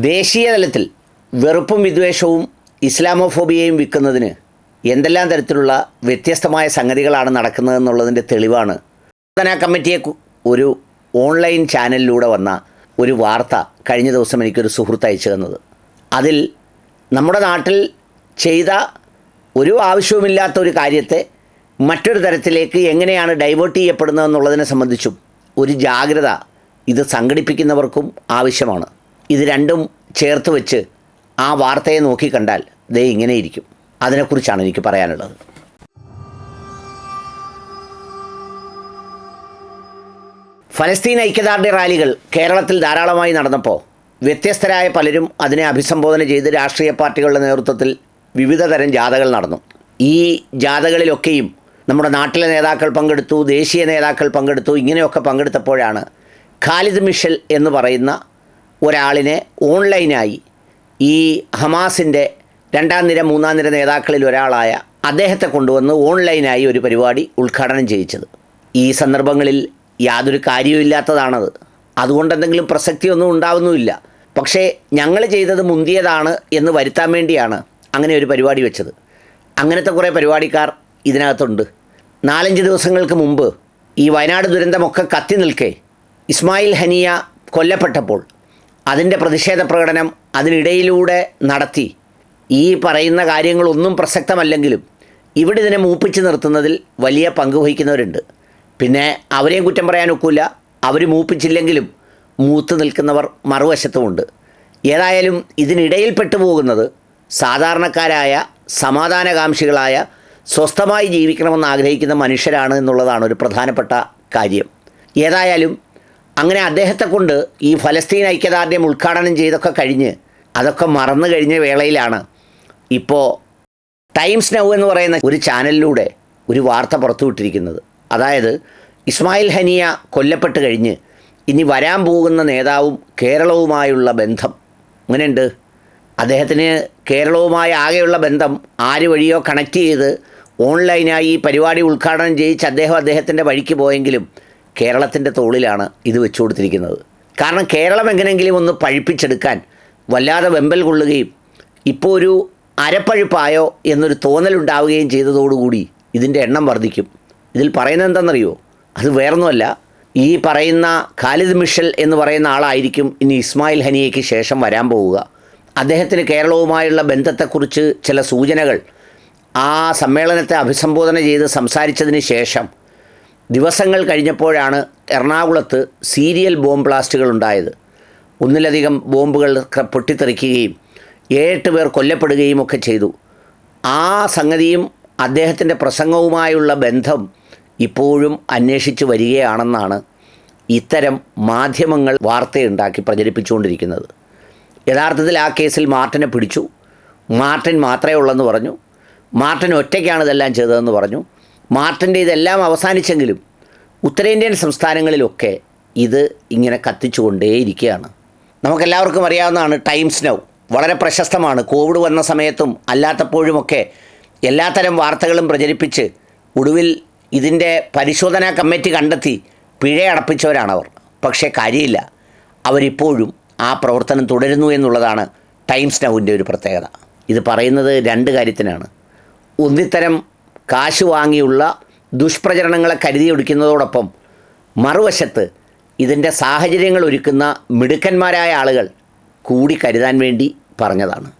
ദേശീയ തലത്തിൽ വെറുപ്പും വിദ്വേഷവും ഇസ്ലാമോഫോബിയയും വിൽക്കുന്നതിന് എന്തെല്ലാം തരത്തിലുള്ള വ്യത്യസ്തമായ സംഗതികളാണ് നടക്കുന്നതെന്നുള്ളതിന്റെ തെളിവാണ്. പ്രാർത്ഥനാ കമ്മിറ്റിയെ ഒരു ഓൺലൈൻ ചാനലിലൂടെ വന്ന ഒരു വാർത്ത കഴിഞ്ഞ ദിവസം എനിക്കൊരു സുഹൃത്ത് അയച്ചു തന്നത്. അതിൽ നമ്മുടെ നാട്ടിൽ ചെയ്ത ഒരു ആവശ്യവുമില്ലാത്ത ഒരു കാര്യത്തെ മറ്റൊരു തരത്തിലേക്ക് എങ്ങനെയാണ് ഡൈവേർട്ട് ചെയ്യപ്പെടുന്നതെന്നുള്ളതിനെ സംബന്ധിച്ചും ഒരു ജാഗ്രത ഇത് സംഘടിപ്പിക്കുന്നവർക്കും ആവശ്യമാണ്. ഇത് രണ്ടും ചേർത്ത് വെച്ച് ആ വാർത്തയെ നോക്കിക്കണ്ടാൽ ദേ ഇങ്ങനെ ഇരിക്കും. അതിനെക്കുറിച്ചാണ് എനിക്ക് പറയാനുള്ളത്. ഫലസ്തീൻ ഐക്യദാർഢ്യ റാലികൾ കേരളത്തിൽ ധാരാളമായി നടന്നപ്പോൾ വ്യത്യസ്തരായ പലരും അതിനെ അഭിസംബോധന ചെയ്ത് രാഷ്ട്രീയ പാർട്ടികളുടെ നേതൃത്വത്തിൽ വിവിധ തരം ജാഥകൾ നടന്നു. ഈ ജാഥകളിലൊക്കെയും നമ്മുടെ നാട്ടിലെ നേതാക്കൾ പങ്കെടുത്തു ദേശീയ നേതാക്കൾ പങ്കെടുത്തു ഇങ്ങനെയൊക്കെ പങ്കെടുത്തപ്പോഴാണ് ഖാലിദ് മിഷൽ എന്ന് പറയുന്ന ഒരാളിനെ ഓൺലൈനായി ഈ ഹമാസിന്റെ രണ്ടാം നിര മൂന്നാം നിര നേതാക്കളിൽ ഒരാളായ അദ്ദേഹത്തെ കൊണ്ടുവന്ന് ഓൺലൈനായി ഒരു പരിപാടി ഉദ്ഘാടനം ചെയ്യിച്ചത്. ഈ സന്ദർഭങ്ങളിൽ യാതൊരു കാര്യവുമില്ലാത്തതാണത്. അതുകൊണ്ട് എന്തെങ്കിലും പ്രസക്തിയൊന്നും ഉണ്ടാവുന്നുമില്ല. പക്ഷേ ഞങ്ങൾ ചെയ്തത് മുന്തിയതാണ് എന്ന് വരുത്താൻ വേണ്ടിയാണ് അങ്ങനെ ഒരു പരിപാടി വെച്ചത്. അങ്ങനത്തെ കുറേ പരിപാടിക്കാർ ഇതിനകത്തുണ്ട്. നാലഞ്ച് ദിവസങ്ങൾക്ക് മുമ്പ് ഈ വയനാട് ദുരന്തമൊക്കെ കത്തി നിൽക്കെ ഇസ്മായിൽ ഹനിയ കൊല്ലപ്പെട്ടപ്പോൾ അതിന്റെ പ്രതിഷേധ പ്രകടനം അതിനിടയിലൂടെ നടത്തി. ഈ പറയുന്ന കാര്യങ്ങളൊന്നും പ്രസക്തമല്ലെങ്കിലും ഇവിടെ ഇതിനെ മൂപ്പിച്ച് നിർത്തുന്നതിൽ വലിയ പങ്ക് വഹിക്കുന്നവരുണ്ട്. പിന്നെ അവരെയും കുറ്റം പറയാൻ ഒക്കില്ല. അവർ മൂപ്പിച്ചില്ലെങ്കിലും മൂത്ത് നിൽക്കുന്നവർ മറുവശത്തുമുണ്ട്. ഏതായാലും ഇതിനിടയിൽ പെട്ടുപോകുന്നത് സാധാരണക്കാരായ സമാധാനകാംക്ഷികളായ സ്വസ്ഥമായി ജീവിക്കണമെന്ന് ആഗ്രഹിക്കുന്ന മനുഷ്യരാണ് എന്നുള്ളതാണ് ഒരു പ്രധാനപ്പെട്ട കാര്യം. ഏതായാലും അങ്ങനെ അദ്ദേഹത്തെ കൊണ്ട് ഈ ഫലസ്തീൻ ഐക്യദാർഢ്യം ഉദ്ഘാടനം ചെയ്തൊക്കെ കഴിഞ്ഞ് അതൊക്കെ മറന്നു കഴിഞ്ഞ വേളയിലാണ്. ഇപ്പോൾ ടൈംസ് നൗ എന്ന് പറയുന്ന ഒരു ചാനലിലൂടെ ഒരു വാർത്ത പുറത്തുവിട്ടിരിക്കുന്നത്. അതായത് ഇസ്മായിൽ ഹനിയ കൊല്ലപ്പെട്ട് കഴിഞ്ഞ് ഇനി വരാൻ പോകുന്ന നേതാവും കേരളവുമായുള്ള ബന്ധം. അങ്ങനെയുണ്ട് അദ്ദേഹത്തിന് കേരളവുമായി ആകെയുള്ള ബന്ധം ആര് വഴിയോ കണക്ട് ചെയ്ത് ഓൺലൈനായി ഈ പരിപാടി ഉദ്ഘാടനം ചെയ്യിച്ച് അദ്ദേഹം അദ്ദേഹത്തിന്റെ വഴിക്ക് പോയെങ്കിലും കേരളത്തിന്റെ തോളിലാണ് ഇത് വെച്ചു കൊടുത്തിരിക്കുന്നത്. കാരണം കേരളം എങ്ങനെയെങ്കിലും ഒന്ന് പഴിപ്പിച്ചെടുക്കാൻ വല്ലാതെ വെമ്പൽ കൊള്ളുകയും ഇപ്പോൾ ഒരു അരപ്പഴുപ്പായോ എന്നൊരു തോന്നലുണ്ടാവുകയും ചെയ്തതോടുകൂടി ഇതിന്റെ എണ്ണം വർദ്ധിക്കും. ഇതിൽ പറയുന്നത് എന്താണെന്നറിയോ? അത് വേറൊന്നുമല്ല. ഈ പറയുന്ന ഖാലിദ് മിഷൽ എന്ന് പറയുന്ന ആളായിരിക്കും ഇനി ഇസ്മായിൽ ഹനിയയ്ക്ക് ശേഷം വരാൻ പോവുക. അദ്ദേഹത്തിന് കേരളവുമായുള്ള ബന്ധത്തെക്കുറിച്ച് ചില സൂചനകൾ ആ സമ്മേളനത്തെ അഭിസംബോധന ചെയ്ത് സംസാരിച്ചതിന് ശേഷം ദിവസങ്ങൾ കഴിഞ്ഞപ്പോഴാണ് എറണാകുളത്ത് സീരിയൽ ബോംബ് ബ്ലാസ്റ്റുകൾ ഉണ്ടായത്. ഒന്നിലധികം ബോംബുകൾ പൊട്ടിത്തെറിക്കുകയും ഏഴെട്ട് പേർ കൊല്ലപ്പെടുകയും ഒക്കെ ചെയ്തു. ആ സംഗതിയും അദ്ദേഹത്തിന്റെ പ്രസംഗവുമായുള്ള ബന്ധം ഇപ്പോഴും അന്വേഷിച്ചു വരികയാണെന്നാണ് ഇത്തരം മാധ്യമങ്ങൾ വാർത്തയുണ്ടാക്കി പ്രചരിപ്പിച്ചുകൊണ്ടിരിക്കുന്നത്. യഥാർത്ഥത്തിൽ ആ കേസിൽ മാർട്ടിനെ പിടിച്ചു. മാർട്ടിൻ മാത്രമേ ഉള്ളെന്ന് പറഞ്ഞു. മാർട്ടിൻ ഒറ്റയ്ക്കാണ് ഇതെല്ലാം ചെയ്തതെന്ന് പറഞ്ഞു. മാർട്ടിന്റെ ഇതെല്ലാം അവസാനിച്ചെങ്കിലും ഉത്തരേന്ത്യൻ സംസ്ഥാനങ്ങളിലൊക്കെ ഇത് ഇങ്ങനെ കത്തിച്ചുകൊണ്ടേയിരിക്കുകയാണ്. നമുക്കെല്ലാവർക്കും അറിയാവുന്നതാണ് ടൈംസ് നൗ വളരെ പ്രശസ്തമാണ്. കോവിഡ് വന്ന സമയത്തും അല്ലാത്തപ്പോഴുമൊക്കെ എല്ലാത്തരം വാർത്തകളും പ്രചരിപ്പിച്ച് ഒടുവിൽ ഇതിന്റെ പരിശോധനാ കമ്മിറ്റി കണ്ടെത്തി പിഴയടപ്പിച്ചവരാണവർ പക്ഷേ കാര്യമില്ല. അവരിപ്പോഴും ആ പ്രവർത്തനം തുടരുന്നു എന്നുള്ളതാണ് ടൈംസ് നൗവിന്റെ ഒരു പ്രത്യേകത. ഇത് പറയുന്നത് രണ്ട് കാര്യത്തിനാണ്. ഒന്നിത്തരം കാശ് വാങ്ങിയുള്ള ദുഷ്പ്രചരണങ്ങളെ കരുതിയൊടുക്കുന്നതോടൊപ്പം മറുവശത്ത് ഇതിന്റെ സാഹചര്യങ്ങൾ ഒരുക്കുന്ന മിടുക്കന്മാരായ ആളുകൾ കൂടി കരുതാൻ വേണ്ടി പറഞ്ഞതാണ്.